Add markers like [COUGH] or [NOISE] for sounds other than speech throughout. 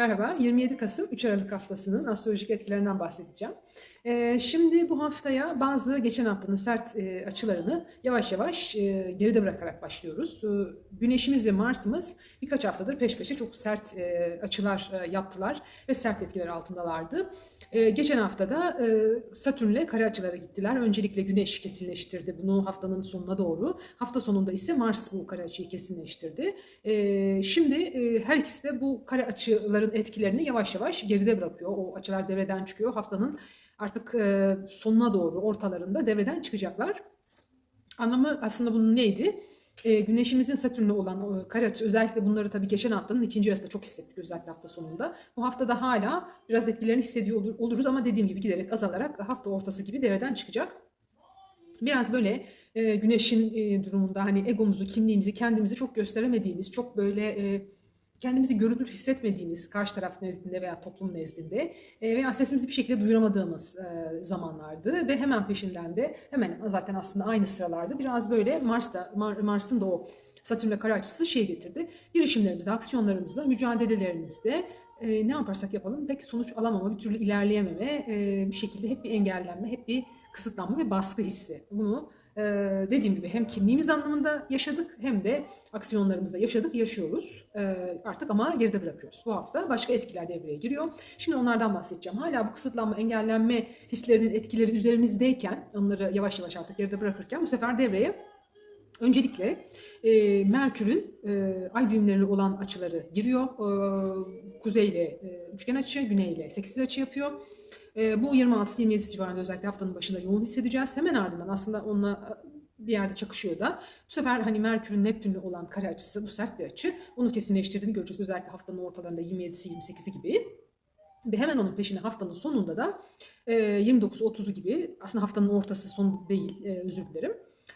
Merhaba, 27 Kasım 3 Aralık haftasının astrolojik etkilerinden bahsedeceğim. Ee, şimdi bu haftaya bazı geçen haftanın sert e, açılarını yavaş yavaş e, geride bırakarak başlıyoruz. Ee, Güneşimiz ve Mars'ımız birkaç haftadır peş peşe çok sert e, açılar e, yaptılar ve sert etkiler altındalardı. Ee, geçen haftada e, Satürn'le kare açılara gittiler. Öncelikle Güneş kesinleştirdi bunu haftanın sonuna doğru. Hafta sonunda ise Mars bu kare açıyı kesinleştirdi. Ee, şimdi e, her ikisi de bu kare açıların etkilerini yavaş yavaş geride bırakıyor. O açılar devreden çıkıyor. Haftanın artık e, sonuna doğru ortalarında devreden çıkacaklar. Anlamı aslında bunun neydi? E, güneşimizin Satürn'le olan o kare açı özellikle bunları tabii geçen haftanın ikinci yarısında çok hissettik özellikle hafta sonunda. Bu haftada hala biraz etkilerini hissediyor olur, oluruz ama dediğim gibi giderek azalarak hafta ortası gibi devreden çıkacak. Biraz böyle e, güneşin e, durumunda hani egomuzu, kimliğimizi, kendimizi çok gösteremediğimiz, çok böyle e, kendimizi görünür hissetmediğimiz karşı taraf nezdinde veya toplum nezdinde e, veya sesimizi bir şekilde duyuramadığımız e, zamanlardı ve hemen peşinden de hemen zaten aslında aynı sıralarda biraz böyle Mars'ta Mar- Mars'ın da o Satürn'le kare açısı şey getirdi. Girişimlerimizde, aksiyonlarımızda, mücadelelerimizde e, ne yaparsak yapalım pek sonuç alamama, bir türlü ilerleyememe, e, bir şekilde hep bir engellenme, hep bir kısıtlanma ve baskı hissi. Bunu dediğim gibi hem kimliğimiz anlamında yaşadık hem de aksiyonlarımızda yaşadık, yaşıyoruz. E, artık ama geride bırakıyoruz. Bu hafta başka etkiler devreye giriyor. Şimdi onlardan bahsedeceğim. Hala bu kısıtlanma, engellenme hislerinin etkileri üzerimizdeyken, onları yavaş yavaş artık geride bırakırken bu sefer devreye Öncelikle e, Merkür'ün e, ay düğümlerine olan açıları giriyor. E, kuzeyle e, üçgen açı, güneyle sekstil açı yapıyor. E, bu 26-27 civarında özellikle haftanın başında yoğun hissedeceğiz. Hemen ardından aslında onunla bir yerde çakışıyor da. Bu sefer hani Merkür'ün Neptün'le olan kare açısı bu sert bir açı. Onu kesinleştirdiğini göreceğiz özellikle haftanın ortalarında 27'si 28'i gibi. Ve hemen onun peşine haftanın sonunda da e, 29-30'u gibi aslında haftanın ortası son değil e, özür dilerim.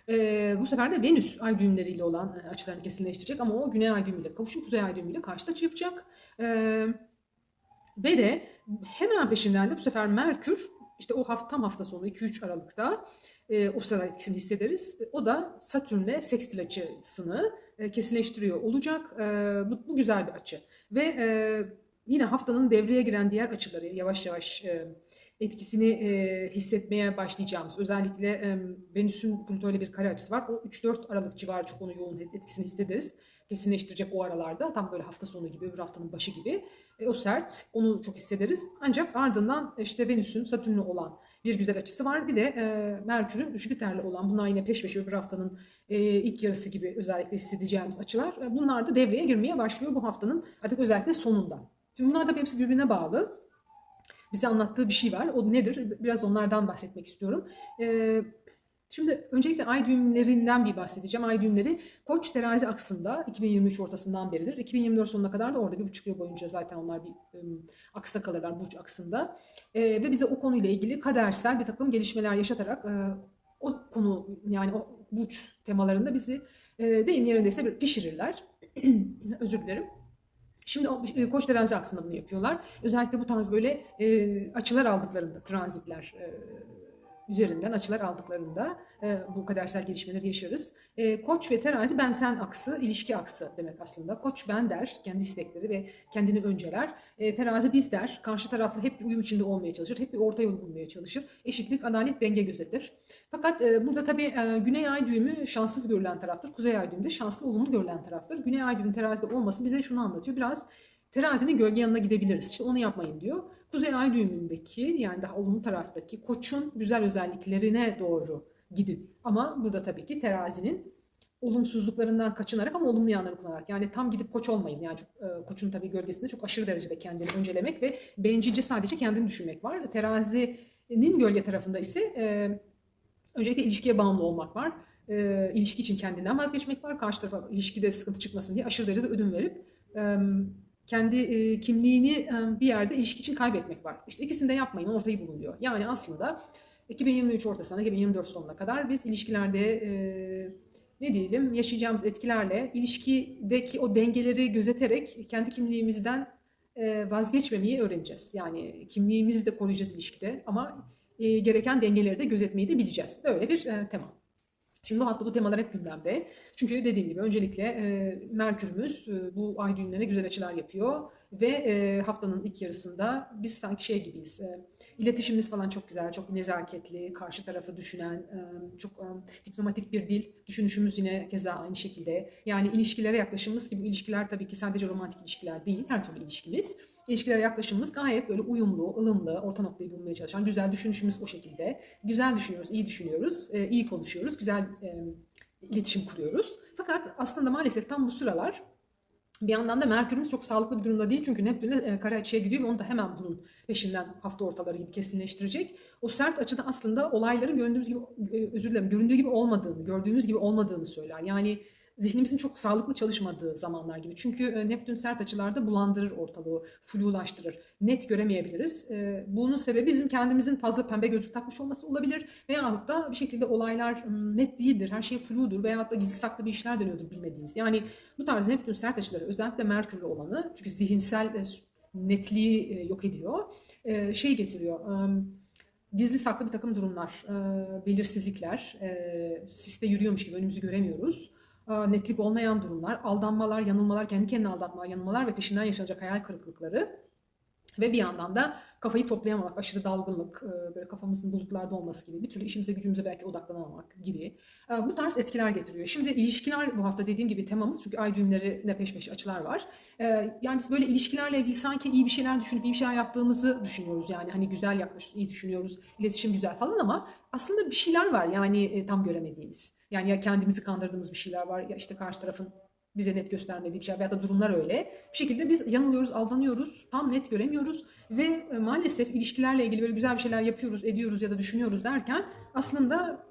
E, bu sefer de Venüs ay düğümleriyle olan e, açılarını kesinleştirecek ama o güney ay düğümüyle kavuşup kuzey ay düğümüyle karşıt açı yapacak. E, ve de hemen peşinden de bu sefer Merkür işte o hafta, tam hafta sonu 2-3 Aralık'ta e, o sırada etkisini hissederiz. O da Satürn'le sekstil açısını e, kesinleştiriyor olacak. E, bu, bu güzel bir açı. Ve e, yine haftanın devreye giren diğer açıları yavaş yavaş e, etkisini e, hissetmeye başlayacağımız. Özellikle e, Venüs'ün Plüto bir kare açısı var. O 3-4 Aralık civarı çok onu yoğun etkisini hissederiz. Kesinleştirecek o aralarda. Tam böyle hafta sonu gibi, öbür haftanın başı gibi. E, o sert, onu çok hissederiz. Ancak ardından işte Venüs'ün Satürn'le olan bir güzel açısı var. Bir de e, Merkür'ün Jüpiter'le olan, bunlar yine peş peşe öbür haftanın e, ilk yarısı gibi özellikle hissedeceğimiz açılar. E, bunlar da devreye girmeye başlıyor bu haftanın artık özellikle sonunda. Şimdi bunlar da hepsi birbirine bağlı bize anlattığı bir şey var. O nedir? Biraz onlardan bahsetmek istiyorum. Ee, şimdi öncelikle ay düğümlerinden bir bahsedeceğim. Ay düğümleri Koç terazi aksında 2023 ortasından beridir. 2024 sonuna kadar da orada bir buçuk yıl boyunca zaten onlar bir um, aksta kalırlar burç aksında. Ee, ve bize o konuyla ilgili kadersel bir takım gelişmeler yaşatarak e, o konu yani o burç temalarında bizi e, deyim yerindeyse bir pişirirler. [CLEARS THROAT] Özür dilerim. Şimdi e, koç terazi aksında bunu yapıyorlar. Özellikle bu tarz böyle e, açılar aldıklarında, transitler e, üzerinden açılar aldıklarında e, bu kadersel gelişmeleri yaşarız. E, koç ve terazi ben sen aksı, ilişki aksı demek aslında. Koç ben der, kendi istekleri ve kendini önceler. E, terazi biz der, karşı taraflı hep bir uyum içinde olmaya çalışır, hep bir orta yol bulmaya çalışır. Eşitlik, adalet, denge gözetir. Fakat e, burada tabii e, güney ay düğümü şanssız görülen taraftır. Kuzey ay düğümü de şanslı, olumlu görülen taraftır. Güney ay düğümü terazide olması bize şunu anlatıyor. Biraz terazinin gölge yanına gidebiliriz. İşte onu yapmayın diyor. Kuzey ay düğümündeki yani daha olumlu taraftaki koçun güzel özelliklerine doğru gidin. Ama burada tabii ki terazinin olumsuzluklarından kaçınarak ama olumlu yanları kullanarak. Yani tam gidip koç olmayın. Yani e, koçun tabii gölgesinde çok aşırı derecede kendini öncelemek ve bencilce sadece kendini düşünmek var. Terazinin gölge tarafında ise e, öncelikle ilişkiye bağımlı olmak var. E, ilişki için kendinden vazgeçmek var. Karşı tarafa ilişkide sıkıntı çıkmasın diye aşırı derecede ödün verip e, kendi e, kimliğini e, bir yerde ilişki için kaybetmek var. İşte ikisini de yapmayın, ortayı bulun diyor. Yani aslında 2023 ortasına, 2024 sonuna kadar biz ilişkilerde e, ne diyelim yaşayacağımız etkilerle ilişkideki o dengeleri gözeterek kendi kimliğimizden e, vazgeçmemeyi öğreneceğiz. Yani kimliğimizi de koruyacağız ilişkide ama e, gereken dengeleri de gözetmeyi de bileceğiz. Böyle bir e, tema. Şimdi bu hafta bu temalar hep gündemde. Çünkü dediğim gibi öncelikle e, Merkür'ümüz e, bu ay düğümlerine güzel açılar yapıyor. Ve e, haftanın ilk yarısında biz sanki şey gibiyiz. E, iletişimimiz falan çok güzel, çok nezaketli, karşı tarafı düşünen, e, çok e, diplomatik bir dil. Düşünüşümüz yine keza aynı şekilde. Yani ilişkilere yaklaşımımız gibi ilişkiler tabii ki sadece romantik ilişkiler değil, her türlü ilişkimiz. İlişkilere yaklaşımımız gayet böyle uyumlu, ılımlı, orta noktayı bulmaya çalışan, güzel düşünüşümüz o şekilde. Güzel düşünüyoruz, iyi düşünüyoruz, e, iyi konuşuyoruz, güzel e, iletişim kuruyoruz. Fakat aslında maalesef tam bu sıralar bir yandan da Merkür'ümüz çok sağlıklı bir durumda değil çünkü Neptün'e e, kare açıya gidiyor ve onu da hemen bunun peşinden hafta ortaları gibi kesinleştirecek. O sert açıda aslında olayların göründüğümüz gibi özür dilerim göründüğü gibi olmadığını, gördüğümüz gibi olmadığını söyler. Yani zihnimizin çok sağlıklı çalışmadığı zamanlar gibi. Çünkü e, Neptün sert açılarda bulandırır ortalığı, flulaştırır. Net göremeyebiliriz. E, bunun sebebi bizim kendimizin fazla pembe gözlük takmış olması olabilir. Veyahut da bir şekilde olaylar net değildir, her şey fludur veyahut da gizli saklı bir işler dönüyordur bilmediğimiz. Yani bu tarz Neptün sert açıları özellikle Merkürlü olanı çünkü zihinsel e, netliği yok ediyor. Şey getiriyor gizli saklı bir takım durumlar, belirsizlikler, siste yürüyormuş gibi önümüzü göremiyoruz netlik olmayan durumlar, aldanmalar, yanılmalar, kendi kendine aldatmalar, yanılmalar ve peşinden yaşanacak hayal kırıklıkları ve bir yandan da kafayı toplayamamak, aşırı dalgınlık, böyle kafamızın bulutlarda olması gibi, bir türlü işimize gücümüze belki odaklanamamak gibi bu tarz etkiler getiriyor. Şimdi ilişkiler bu hafta dediğim gibi temamız çünkü ay düğümlerine peş peşe açılar var. Yani biz böyle ilişkilerle ilgili sanki iyi bir şeyler düşünüp iyi bir şeyler yaptığımızı düşünüyoruz yani hani güzel yaklaşıyoruz, iyi düşünüyoruz, iletişim güzel falan ama aslında bir şeyler var yani tam göremediğimiz. Yani ya kendimizi kandırdığımız bir şeyler var ya işte karşı tarafın bize net göstermediği bir şey veya da durumlar öyle. Bir şekilde biz yanılıyoruz, aldanıyoruz, tam net göremiyoruz ve e, maalesef ilişkilerle ilgili böyle güzel bir şeyler yapıyoruz, ediyoruz ya da düşünüyoruz derken aslında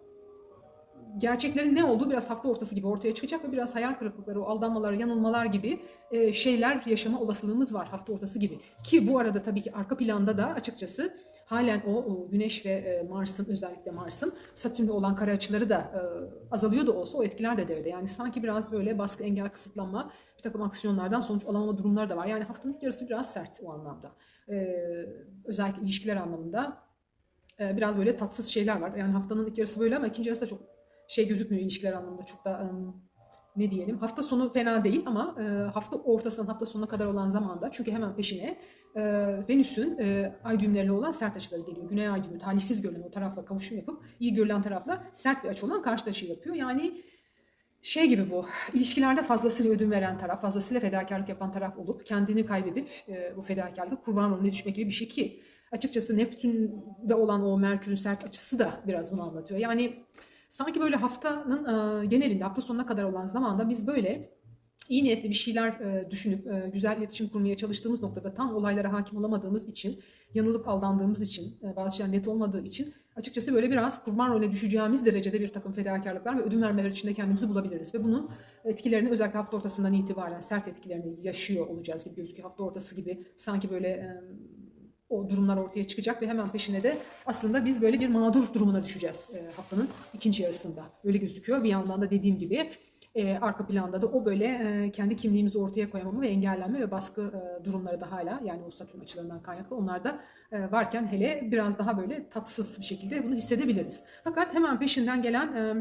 gerçeklerin ne olduğu biraz hafta ortası gibi ortaya çıkacak ve biraz hayal kırıklıkları, o aldanmalar, yanılmalar gibi e, şeyler yaşama olasılığımız var hafta ortası gibi. Ki bu arada tabii ki arka planda da açıkçası halen o, Güneş ve e, Mars'ın özellikle Mars'ın Satürn'le olan kare açıları da e, azalıyor da olsa o etkiler de devrede. Yani sanki biraz böyle baskı, engel, kısıtlanma, bir takım aksiyonlardan sonuç alamama durumları da var. Yani haftanın ilk yarısı biraz sert o anlamda. E, özellikle ilişkiler anlamında biraz böyle tatsız şeyler var. Yani haftanın ilk yarısı böyle ama ikinci yarısı da çok şey gözükmüyor ilişkiler anlamında çok da ne diyelim hafta sonu fena değil ama e, hafta ortasından hafta sonuna kadar olan zamanda çünkü hemen peşine e, Venüs'ün e, ay düğümlerine olan sert açıları geliyor. Güney ay düğümü talihsiz görülen o tarafla kavuşum yapıp iyi görülen tarafla sert bir açı olan karşı açı yapıyor. Yani şey gibi bu, ilişkilerde fazlasıyla ödün veren taraf, fazlasıyla fedakarlık yapan taraf olup kendini kaybedip e, bu fedakarlık kurban rolüne düşmek gibi bir şey ki açıkçası Neptün'de olan o Merkür'ün sert açısı da biraz bunu anlatıyor. Yani sanki böyle haftanın e, genelinde hafta sonuna kadar olan zamanda biz böyle iyi niyetli bir şeyler e, düşünüp e, güzel iletişim kurmaya çalıştığımız noktada tam olaylara hakim olamadığımız için, yanılıp aldandığımız için, e, bazı şeyler net olmadığı için açıkçası böyle biraz kurban rolüne düşeceğimiz derecede bir takım fedakarlıklar ve ödün vermeler içinde kendimizi bulabiliriz. Ve bunun etkilerini özellikle hafta ortasından itibaren sert etkilerini yaşıyor olacağız gibi gözüküyor. Hafta ortası gibi sanki böyle o durumlar ortaya çıkacak ve hemen peşine de aslında biz böyle bir mağdur durumuna düşeceğiz haftanın ikinci yarısında. Öyle gözüküyor. Bir yandan da dediğim gibi e, arka planda da o böyle e, kendi kimliğimizi ortaya koyamama ve engellenme ve baskı e, durumları da hala yani o satürn açılarından kaynaklı onlar da e, varken hele biraz daha böyle tatsız bir şekilde bunu hissedebiliriz. Fakat hemen peşinden gelen e,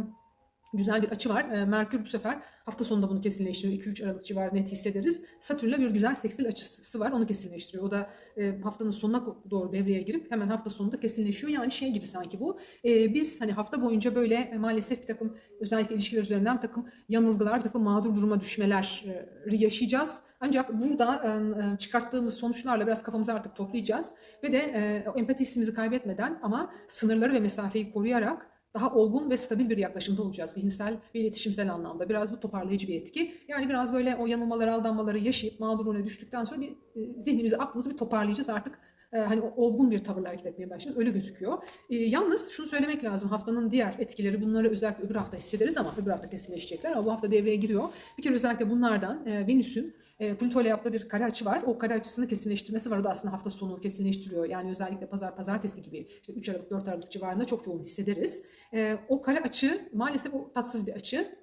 güzel bir açı var. E, Merkür bu sefer hafta sonunda bunu kesinleştiriyor. 2-3 Aralık civarı net hissederiz. Satürn'le bir güzel sekstil açısı var. Onu kesinleştiriyor. O da e, haftanın sonuna doğru devreye girip hemen hafta sonunda kesinleşiyor. Yani şey gibi sanki bu. E, biz hani hafta boyunca böyle e, maalesef bir takım özellikle ilişkiler üzerinden bir takım yanılgılar, bir takım mağdur duruma düşmeler e, yaşayacağız. Ancak burada e, çıkarttığımız sonuçlarla biraz kafamızı artık toplayacağız. Ve de e, empati hissimizi kaybetmeden ama sınırları ve mesafeyi koruyarak daha olgun ve stabil bir yaklaşımda olacağız zihinsel ve iletişimsel anlamda. Biraz bu toparlayıcı bir etki. Yani biraz böyle o yanılmaları, aldanmaları yaşayıp mağdurluğuna düştükten sonra bir e, zihnimizi, aklımızı bir toparlayacağız. Artık e, hani olgun bir tavırla hareket etmeye başlayacağız. Öyle gözüküyor. E, yalnız şunu söylemek lazım. Haftanın diğer etkileri bunları özellikle öbür hafta hissederiz ama öbür hafta kesinleşecekler. Ama bu hafta devreye giriyor. Bir kere özellikle bunlardan e, Venüs'ün e, Pluto yaptığı bir kare açı var. O kare açısını kesinleştirmesi var. O da aslında hafta sonu kesinleştiriyor. Yani özellikle pazar pazartesi gibi işte 3 Aralık 4 Aralık civarında çok yoğun hissederiz. E, o kare açı maalesef o tatsız bir açı.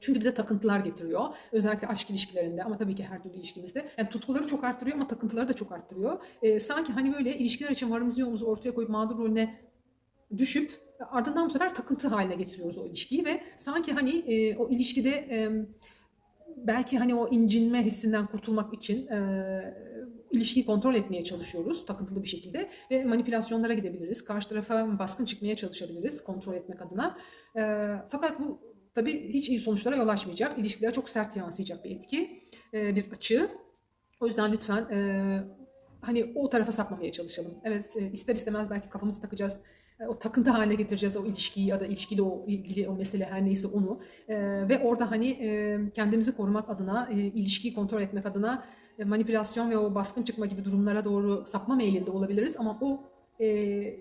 Çünkü bize takıntılar getiriyor. Özellikle aşk ilişkilerinde ama tabii ki her türlü ilişkimizde. Yani tutkuları çok arttırıyor ama takıntıları da çok arttırıyor. E, sanki hani böyle ilişkiler için varımızı yoğumuzu ortaya koyup mağdur rolüne düşüp ardından bu sefer takıntı haline getiriyoruz o ilişkiyi ve sanki hani e, o ilişkide e, belki hani o incinme hissinden kurtulmak için e, ilişkiyi kontrol etmeye çalışıyoruz takıntılı bir şekilde ve manipülasyonlara gidebiliriz. Karşı tarafa baskın çıkmaya çalışabiliriz kontrol etmek adına. E, fakat bu tabii hiç iyi sonuçlara yol açmayacak. İlişkilere çok sert yansıyacak bir etki, e, bir açı. O yüzden lütfen e, hani o tarafa sapmamaya çalışalım. Evet e, ister istemez belki kafamızı takacağız. E, o takıntı haline getireceğiz o ilişkiyi ya da ilişkili o ilgili o mesele her neyse onu. E, ve orada hani e, kendimizi korumak adına, e, ilişkiyi kontrol etmek adına e, manipülasyon ve o baskın çıkma gibi durumlara doğru sapma meyilinde olabiliriz. Ama o e,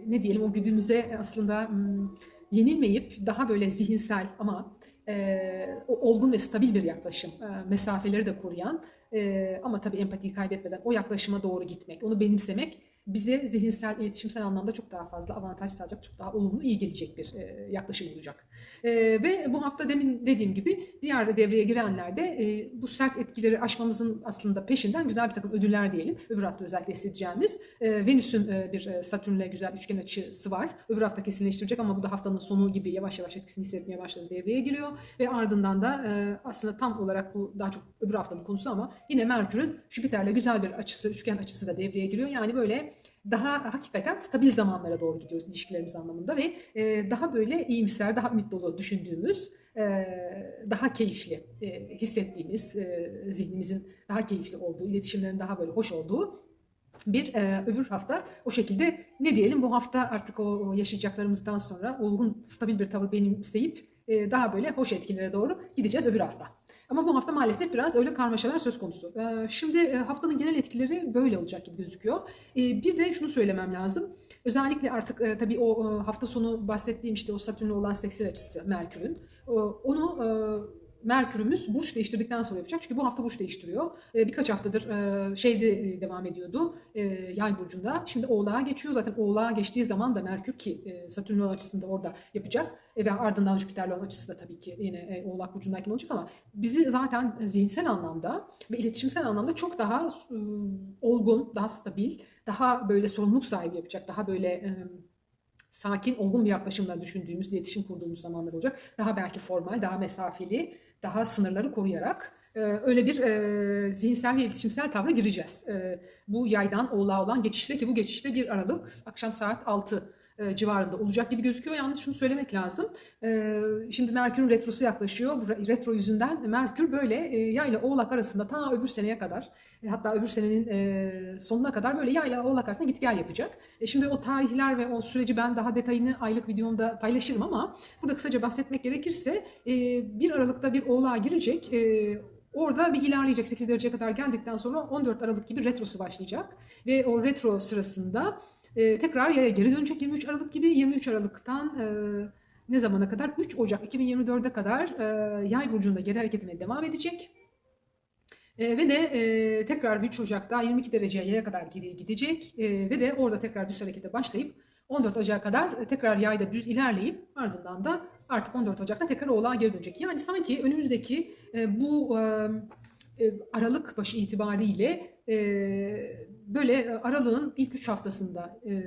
ne diyelim o güdümüze aslında m, yenilmeyip daha böyle zihinsel ama e, olgun ve stabil bir yaklaşım, e, mesafeleri de koruyan e, ama tabii empatiyi kaybetmeden o yaklaşıma doğru gitmek, onu benimsemek bize zihinsel, iletişimsel anlamda çok daha fazla avantaj sağlayacak, çok daha olumlu, iyi gelecek bir e, yaklaşım olacak. E, ve bu hafta demin dediğim gibi diğer devreye girenler de e, bu sert etkileri aşmamızın aslında peşinden güzel bir takım ödüller diyelim. Öbür hafta özellikle hissedeceğimiz. E, Venüs'ün e, bir e, Satürn'le güzel üçgen açısı var. Öbür hafta kesinleştirecek ama bu da haftanın sonu gibi yavaş yavaş etkisini hissetmeye başlarız devreye giriyor. Ve ardından da e, aslında tam olarak bu daha çok öbür haftanın konusu ama yine Merkür'ün Jüpiter'le güzel bir açısı, üçgen açısı da devreye giriyor. Yani böyle daha hakikaten stabil zamanlara doğru gidiyoruz ilişkilerimiz anlamında ve e, daha böyle iyimser, daha ümit dolu düşündüğümüz, e, daha keyifli e, hissettiğimiz, e, zihnimizin daha keyifli olduğu, iletişimlerin daha böyle hoş olduğu bir e, öbür hafta o şekilde ne diyelim bu hafta artık o, yaşayacaklarımızdan sonra olgun, stabil bir tavır benimseyip e, daha böyle hoş etkilere doğru gideceğiz öbür hafta. Ama bu hafta maalesef biraz öyle karmaşalar söz konusu. Ee, şimdi e, haftanın genel etkileri böyle olacak gibi gözüküyor. Ee, bir de şunu söylemem lazım. Özellikle artık e, tabii o e, hafta sonu bahsettiğim işte o Satürn'le olan seksel açısı Merkür'ün. Onu Merkür'ümüz burç değiştirdikten sonra yapacak. Çünkü bu hafta burç değiştiriyor. E, birkaç haftadır e, şeyde devam ediyordu. E, yay burcunda. Şimdi Oğlak'a geçiyor. Zaten Oğlak'a geçtiği zaman da Merkür ki e, Satürn olan açısında orada yapacak. E, ve ardından Jüpiter'le olan açısı da tabii ki yine e, Oğlak burcundayken olacak ama bizi zaten zihinsel anlamda ve iletişimsel anlamda çok daha e, olgun, daha stabil, daha böyle sorumluluk sahibi yapacak. Daha böyle e, sakin, olgun bir yaklaşımla düşündüğümüz, iletişim kurduğumuz zamanlar olacak. Daha belki formal, daha mesafeli, daha sınırları koruyarak e, öyle bir e, zihinsel ve iletişimsel tavra gireceğiz. E, bu yaydan oğlağa olan geçişle ki bu geçişte bir Aralık akşam saat 6 e, civarında olacak gibi gözüküyor. Yalnız şunu söylemek lazım. E, şimdi Merkür'ün retrosu yaklaşıyor. Bu retro yüzünden Merkür böyle e, yayla oğlak arasında ta öbür seneye kadar hatta öbür senenin sonuna kadar böyle yayla oğlak arasında git gel yapacak. Şimdi o tarihler ve o süreci ben daha detayını aylık videomda paylaşırım ama burada kısaca bahsetmek gerekirse 1 Aralık'ta bir oğlağa girecek. Orada bir ilerleyecek 8 dereceye kadar geldikten sonra 14 Aralık gibi retrosu başlayacak. Ve o retro sırasında e, tekrar yaya geri dönecek 23 Aralık gibi 23 Aralık'tan e, ne zamana kadar? 3 Ocak 2024'e kadar e, yay burcunda geri hareketine devam edecek. E, ve de e, tekrar 3 Ocak'ta 22 dereceye yaya kadar geri gidecek e, ve de orada tekrar düz harekete başlayıp 14 Ocak'a kadar tekrar yayda düz ilerleyip ardından da artık 14 Ocak'ta tekrar oğlağa geri dönecek. Yani sanki önümüzdeki e, bu e, e Aralık başı itibariyle e, böyle e, aralığın ilk 3 haftasında e,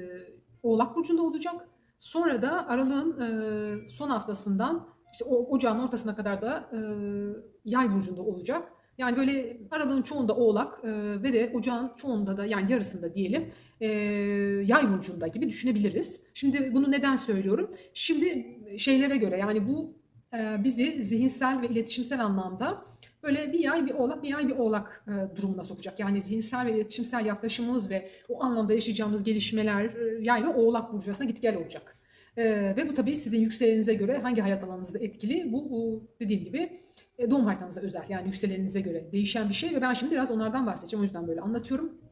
Oğlak Burcu'nda olacak. Sonra da aralığın e, son haftasından işte o, ocağın ortasına kadar da e, Yay Burcu'nda olacak. Yani böyle aralığın çoğunda Oğlak e, ve de ocağın çoğunda da yani yarısında diyelim e, Yay Burcu'nda gibi düşünebiliriz. Şimdi bunu neden söylüyorum? Şimdi şeylere göre yani bu e, bizi zihinsel ve iletişimsel anlamda böyle bir yay bir oğlak bir yay bir oğlak e, durumuna sokacak. Yani zihinsel ve iletişimsel yaklaşımımız ve o anlamda yaşayacağımız gelişmeler e, yay ve oğlak burcu arasında git gel olacak. E, ve bu tabii sizin yükseleninize göre hangi hayat alanınızda etkili bu, bu dediğim gibi e, doğum haritanıza özel yani yükseleninize göre değişen bir şey ve ben şimdi biraz onlardan bahsedeceğim o yüzden böyle anlatıyorum.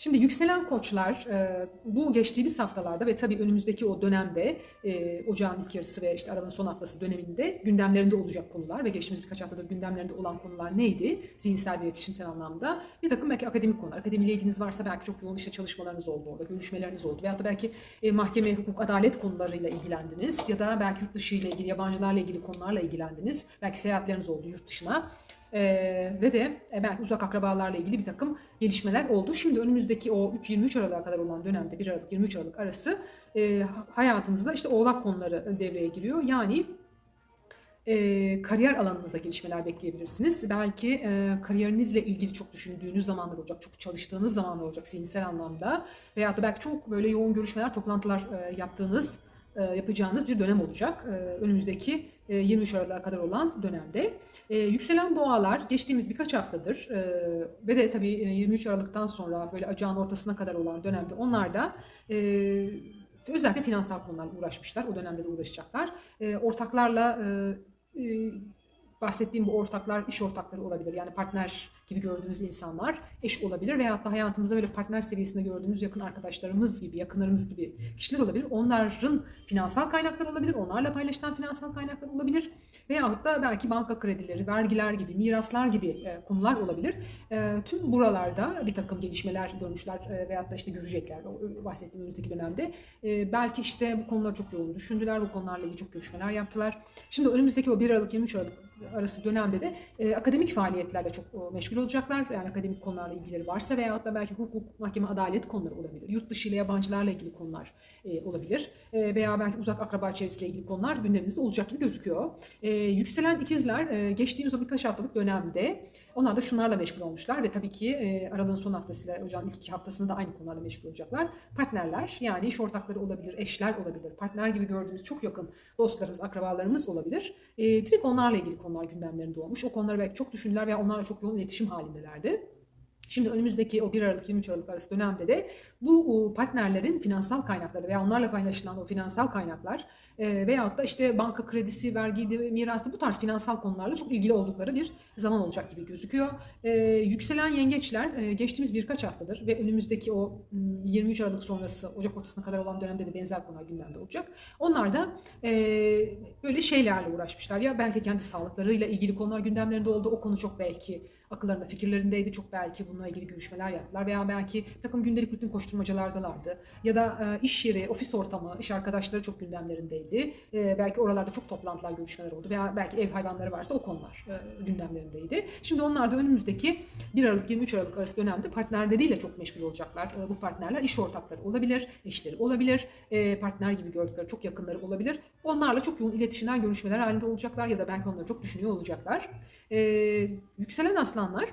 Şimdi yükselen koçlar e, bu geçtiğimiz haftalarda ve tabii önümüzdeki o dönemde e, ocağın ilk yarısı ve işte aranın son haftası döneminde gündemlerinde olacak konular ve geçtiğimiz birkaç haftadır gündemlerinde olan konular neydi? Zihinsel ve iletişimsel anlamda. Bir takım belki akademik konular. Akademiyle ilginiz varsa belki çok yoğun işte çalışmalarınız oldu orada, görüşmeleriniz oldu. Veyahut da belki e, mahkeme, hukuk, adalet konularıyla ilgilendiniz. Ya da belki yurt dışı ile ilgili, yabancılarla ilgili konularla ilgilendiniz. Belki seyahatleriniz oldu yurt dışına. Ee, ve de e, belki uzak akrabalarla ilgili bir takım gelişmeler oldu. Şimdi önümüzdeki o 3-23 Aralık'a kadar olan dönemde 1 Aralık 23 Aralık arası e, hayatınızda işte oğlak konuları devreye giriyor. Yani e, kariyer alanınızda gelişmeler bekleyebilirsiniz. Belki e, kariyerinizle ilgili çok düşündüğünüz zamanlar olacak, çok çalıştığınız zamanlar olacak zihinsel anlamda. Veyahut da belki çok böyle yoğun görüşmeler, toplantılar e, yaptığınız, e, yapacağınız bir dönem olacak. E, önümüzdeki e, 23 Aralık'a kadar olan dönemde. E, yükselen boğalar geçtiğimiz birkaç haftadır e, ve de tabii e, 23 Aralık'tan sonra böyle acağın ortasına kadar olan dönemde onlar da e, özellikle finansal konularla uğraşmışlar. O dönemde de uğraşacaklar. E, ortaklarla e, e, bahsettiğim bu ortaklar iş ortakları olabilir. Yani partner gibi gördüğümüz insanlar eş olabilir veyahut da hayatımızda böyle partner seviyesinde gördüğümüz yakın arkadaşlarımız gibi, yakınlarımız gibi kişiler olabilir. Onların finansal kaynakları olabilir, onlarla paylaşılan finansal kaynaklar olabilir. Veyahut da belki banka kredileri, vergiler gibi, miraslar gibi e, konular olabilir. E, tüm buralarda bir takım gelişmeler, dönüşler e, veyahut da işte görecekler bahsettiğim önümüzdeki dönemde. Belki işte bu konuları çok yoğun düşündüler, bu konularla ilgili çok görüşmeler yaptılar. Şimdi önümüzdeki o 1 Aralık 23 Aralık arası dönemde de e, akademik faaliyetlerle çok e, meşgul olacaklar. Yani akademik konularla ilgileri varsa veyahut da belki hukuk, mahkeme, adalet konuları olabilir. Yurt dışı ile yabancılarla ilgili konular e, olabilir. E, veya belki uzak akraba çevresiyle ilgili konular gündeminizde olacak gibi gözüküyor. E, yükselen ikizler e, geçtiğimiz o birkaç haftalık dönemde onlar da şunlarla meşgul olmuşlar ve tabii ki e, aralığın son haftasıyla ocağın ilk iki haftasında da aynı konularla meşgul olacaklar. Partnerler yani iş ortakları olabilir, eşler olabilir, partner gibi gördüğümüz çok yakın dostlarımız, akrabalarımız olabilir. E, direkt onlarla ilgili konular gündemlerinde olmuş. O konuları belki çok düşündüler veya onlarla çok yoğun iletişim halindelerdi. Şimdi önümüzdeki o 1 Aralık 23 Aralık arası dönemde de bu partnerlerin finansal kaynakları veya onlarla paylaşılan o finansal kaynaklar e, veyahut da işte banka kredisi, vergiydi, mirastı bu tarz finansal konularla çok ilgili oldukları bir zaman olacak gibi gözüküyor. E, yükselen yengeçler e, geçtiğimiz birkaç haftadır ve önümüzdeki o 23 Aralık sonrası Ocak ortasına kadar olan dönemde de benzer konular gündemde olacak. Onlar da e, böyle şeylerle uğraşmışlar. Ya belki kendi sağlıklarıyla ilgili konular gündemlerinde oldu. O konu çok belki akıllarında, fikirlerindeydi. Çok belki bununla ilgili görüşmeler yaptılar veya belki takım gündelik rutin koşturmacalardalardı. Ya da e, iş yeri, ofis ortamı, iş arkadaşları çok gündemlerindeydi. E, belki oralarda çok toplantılar, görüşmeler oldu veya belki ev hayvanları varsa o konular e, gündemlerindeydi. Şimdi onlar da önümüzdeki 1 Aralık 23 Aralık arası dönemde partnerleriyle çok meşgul olacaklar. E, bu partnerler iş ortakları olabilir, eşleri olabilir, e, partner gibi gördükleri çok yakınları olabilir. Onlarla çok yoğun iletişimler, görüşmeler halinde olacaklar ya da belki onları çok düşünüyor olacaklar. E, yükselen aslanlar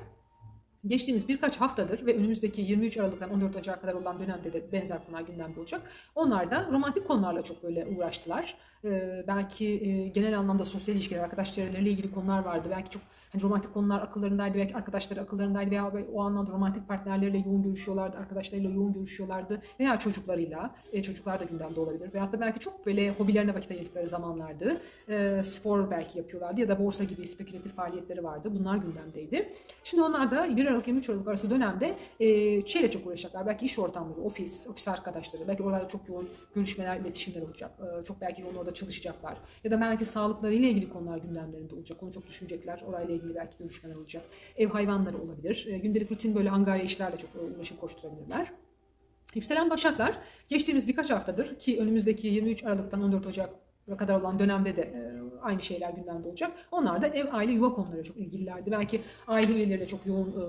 geçtiğimiz birkaç haftadır ve önümüzdeki 23 Aralık'tan 14 Ocak'a kadar olan dönemde de benzer konular gündemde olacak. Onlar da romantik konularla çok böyle uğraştılar. Ee, belki e, genel anlamda sosyal ilişkiler, arkadaş çevreleriyle ilgili konular vardı. Belki çok hani romantik konular akıllarındaydı, belki arkadaşları akıllarındaydı veya o anlamda romantik partnerleriyle yoğun görüşüyorlardı, arkadaşlarıyla yoğun görüşüyorlardı veya çocuklarıyla, e, çocuklar da gündemde olabilir. Veyahut da belki çok böyle hobilerine vakit ayırdıkları zamanlardı. E, spor belki yapıyorlardı ya da borsa gibi spekülatif faaliyetleri vardı. Bunlar gündemdeydi. Şimdi onlar da 1 Aralık 23 Aralık arası dönemde e, şeyle çok uğraşacaklar. Belki iş ortamları, ofis, ofis arkadaşları, belki oralarda çok yoğun görüşmeler, iletişimler olacak. E, çok belki yoğun orada çalışacaklar. Ya da belki sağlıklarıyla ilgili konular gündemlerinde olacak. Onu çok düşünecekler. Orayla ilgili belki görüşmeler olacak. Ev hayvanları olabilir. E, gündelik rutin böyle angarya işlerle çok uğraşıp koşturabilirler. Yükselen Başaklar geçtiğimiz birkaç haftadır ki önümüzdeki 23 Aralık'tan 14 Ocak kadar olan dönemde de e, aynı şeyler gündemde olacak. Onlar da ev, aile, yuva konuları çok ilgililerdi. Belki aile üyeleriyle çok yoğun e,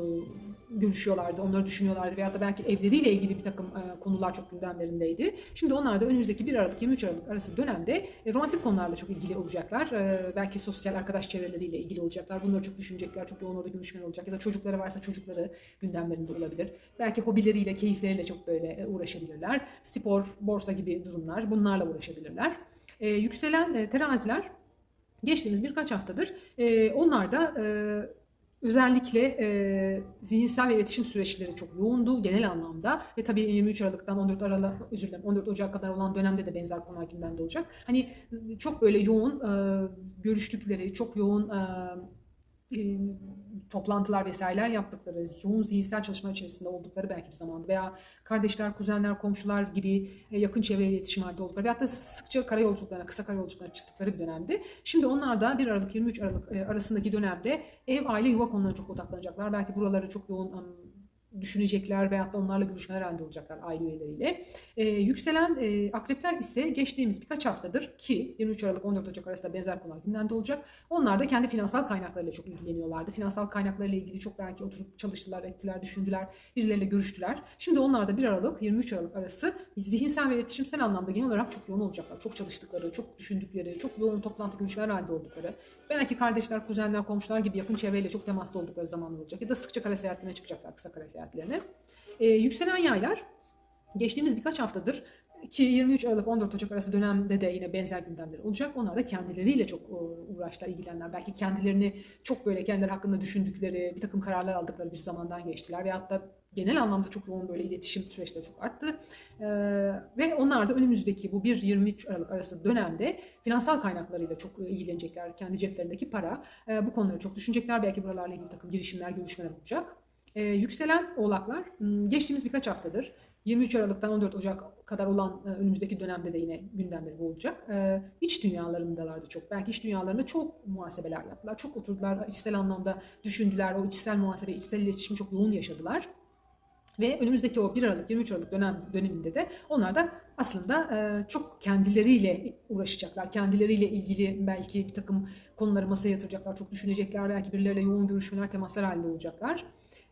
görüşüyorlardı, onları düşünüyorlardı veyahut da belki evleriyle ilgili bir takım e, konular çok gündemlerindeydi. Şimdi onlar da önümüzdeki 1 Aralık 23 Aralık arası dönemde e, romantik konularla çok ilgili olacaklar. E, belki sosyal arkadaş çevreleriyle ilgili olacaklar. Bunları çok düşünecekler, çok yoğun orada görüşmeler olacak. Ya da çocukları varsa çocukları gündemlerinde olabilir. Belki hobileriyle, keyifleriyle çok böyle e, uğraşabilirler. Spor, borsa gibi durumlar bunlarla uğraşabilirler. E, yükselen e, teraziler geçtiğimiz birkaç haftadır e, onlar da e, özellikle e, zihinsel ve iletişim süreçleri çok yoğundu genel anlamda ve tabii 23 Aralık'tan 14 Aralık özür dilerim 14 Ocak kadar olan dönemde de benzer konular gündemde olacak. Hani çok böyle yoğun e, görüştükleri, çok yoğun e, e, toplantılar vesaireler yaptıkları, yoğun zihinsel çalışma içerisinde oldukları belki bir zamanda veya kardeşler, kuzenler, komşular gibi e, yakın çevre iletişim halinde oldukları veyahut da sıkça karayolculuklarına, kısa karayolculuklarına çıktıkları bir dönemdi. Şimdi onlar da 1 Aralık 23 Aralık e, arasındaki dönemde ev, aile, yuva konularına çok odaklanacaklar. Belki buraları çok yoğun düşünecekler veyahut da onlarla görüşmeler halinde olacaklar aile üyeleriyle. E, yükselen e, akrepler ise geçtiğimiz birkaç haftadır ki 23 Aralık 14 Ocak arasında benzer konular gündemde olacak. Onlar da kendi finansal kaynaklarıyla çok ilgileniyorlardı. Finansal kaynaklarıyla ilgili çok belki oturup çalıştılar, ettiler, düşündüler, birileriyle görüştüler. Şimdi onlar da 1 Aralık 23 Aralık arası zihinsel ve iletişimsel anlamda genel olarak çok yoğun olacaklar. Çok çalıştıkları, çok düşündükleri, çok yoğun toplantı görüşmeler halinde oldukları, belki kardeşler, kuzenler, komşular gibi yakın çevreyle çok temaslı oldukları zaman olacak. Ya da sıkça kara seyahatlerine çıkacaklar, kısa kara seyahatlerine. Ee, yükselen yaylar geçtiğimiz birkaç haftadır ki 23 Aralık 14 Ocak arası dönemde de yine benzer gündemler olacak. Onlar da kendileriyle çok e, uğraştılar, ilgilenenler. Belki kendilerini çok böyle kendileri hakkında düşündükleri, bir takım kararlar aldıkları bir zamandan geçtiler. Veyahut da genel anlamda çok yoğun böyle iletişim süreçleri çok arttı. Ee, ve onlar da önümüzdeki bu 1-23 Aralık arası dönemde finansal kaynaklarıyla çok ilgilenecekler. Kendi ceplerindeki para. Ee, bu konuları çok düşünecekler. Belki buralarla ilgili takım girişimler, görüşmeler olacak. Ee, yükselen oğlaklar hmm, geçtiğimiz birkaç haftadır 23 Aralık'tan 14 Ocak kadar olan e, önümüzdeki dönemde de yine gündemleri bu olacak. E, iç dünyalarındalardı çok. Belki iç dünyalarında çok muhasebeler yaptılar. Çok oturdular, içsel anlamda düşündüler. O içsel muhasebe, içsel iletişimi çok yoğun yaşadılar. Ve önümüzdeki o 1 Aralık, 23 Aralık dönem döneminde de onlar da aslında e, çok kendileriyle uğraşacaklar. Kendileriyle ilgili belki bir takım konuları masaya yatıracaklar, çok düşünecekler. Belki birileriyle yoğun görüşmeler, temaslar halinde olacaklar.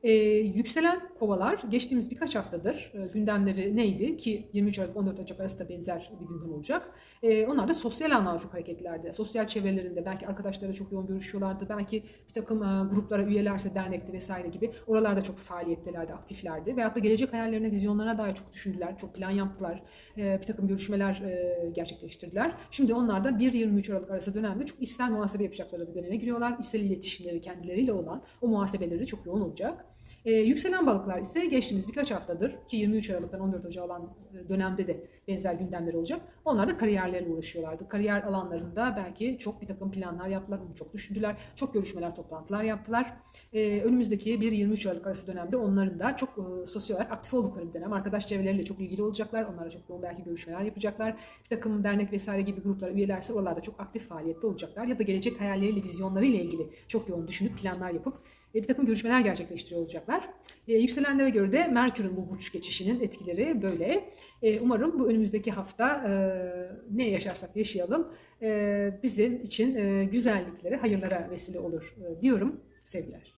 Ee, yükselen kovalar geçtiğimiz birkaç haftadır e, gündemleri neydi ki 23 Aralık 14 Ocak arası da benzer bir gündem olacak. E, onlar da sosyal anlamda çok hareketlerdi. Sosyal çevrelerinde belki arkadaşlarla çok yoğun görüşüyorlardı. Belki bir takım e, gruplara üyelerse dernekte vesaire gibi oralarda çok faaliyettelerdi, aktiflerdi. Veyahut da gelecek hayallerine, vizyonlarına dair çok düşündüler, çok plan yaptılar. E, bir takım görüşmeler e, gerçekleştirdiler. Şimdi onlar da 1-23 Aralık arası dönemde çok içsel muhasebe yapacakları bir döneme giriyorlar. İçsel iletişimleri kendileriyle olan o muhasebeleri çok yoğun olacak. Ee, yükselen balıklar ise geçtiğimiz birkaç haftadır ki 23 Aralık'tan 14 Ocak olan e, dönemde de benzer gündemler olacak. Onlar da kariyerlerle uğraşıyorlardı. Kariyer alanlarında belki çok bir takım planlar yaptılar, çok düşündüler. Çok görüşmeler, toplantılar yaptılar. Ee, önümüzdeki 1-23 Aralık arası dönemde onların da çok e, sosyal olarak aktif oldukları bir dönem. Arkadaş çevreleriyle çok ilgili olacaklar. Onlarla çok yoğun belki görüşmeler yapacaklar. Bir takım dernek vesaire gibi gruplara üyelerse oralarda çok aktif faaliyette olacaklar. Ya da gelecek hayalleriyle, vizyonlarıyla ilgili çok yoğun düşünüp planlar yapıp e, bir takım görüşmeler gerçekleştiriyor olacaklar. E, yükselenlere göre de Merkür'ün bu burç geçişinin etkileri böyle. E, umarım bu önümüzdeki hafta e, ne yaşarsak yaşayalım e, bizim için e, güzelliklere, hayırlara vesile olur e, diyorum. Sevgiler.